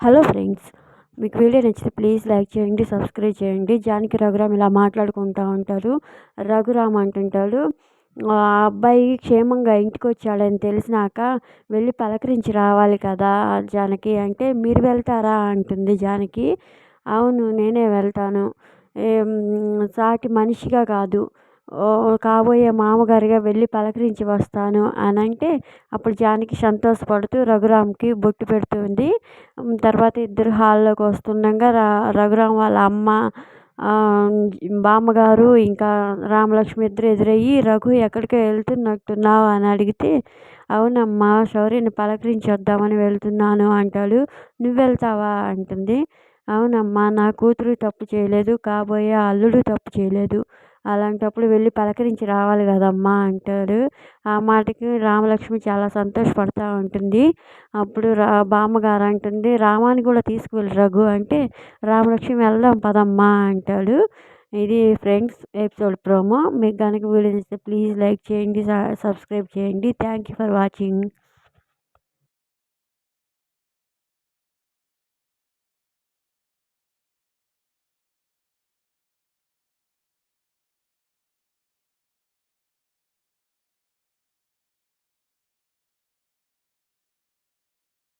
Hello friends మీకు video నచ్చితే please like చేయండి సబ్స్క్రైబ్ చేయండి. జానకి రఘురామ్ ఇలా మాట్లాడుకుంటూ ఉంటారు. రఘురామ్ అంటుంటాడు ఆ అబ్బాయి క్షేమంగా ఇంటికి వచ్చాడని తెలిసినాక వెళ్ళి పలకరించి రావాలి కదా జానకి అంటే మీరు వెళ్తారా? అంటుంది జానకి. అవును నేనే వెళ్తాను. సాటి మనిషిగా కాదు. కాబోయే మామగారిగా వెళ్ళి పలకరించి వస్తాను అని అంటే అప్పుడు జానకి సంతోషపడుతూ రఘురామ్కి బొట్టు పెడుతుంది. తర్వాత ఇద్దరు హాల్లోకి వస్తుండగా రఘురామ్ వాళ్ళ అమ్మ బామ్మగారు ఇంకా రామలక్ష్మి ఇద్దరు ఎదురయ్యి రఘు ఎక్కడికో వెళ్తున్నట్టున్నావు? అని అడిగితే అవునమ్మా శౌర్యని పలకరించి వద్దామని వెళ్తున్నాను అంటాడు. నువ్వు వెళ్తావా? అంటుంది. అవునమ్మా నా కూతురు తప్పు చేయలేదు. కాబోయే అల్లుడు తప్పు చేయలేదు. అలాంటప్పుడు వెళ్ళి పలకరించి రావాలి కదమ్మా అంటాడు. ఆ మాటకి రామలక్ష్మి చాలా సంతోషపడుతూ ఉంటుంది. అప్పుడు రా బామ్మగారు అంటుంది రామాని కూడా తీసుకువెళ్ళి రఘు అంటే రామలక్ష్మి వెళ్దాం పదమ్మా అంటాడు. ఇది ఫ్రెండ్స్ ఎపిసోడ్ ప్రోమో. మీకు కనుక వీడియో ప్లీజ్ లైక్ చేయండి సబ్స్క్రైబ్ చేయండి. Thank you for watching.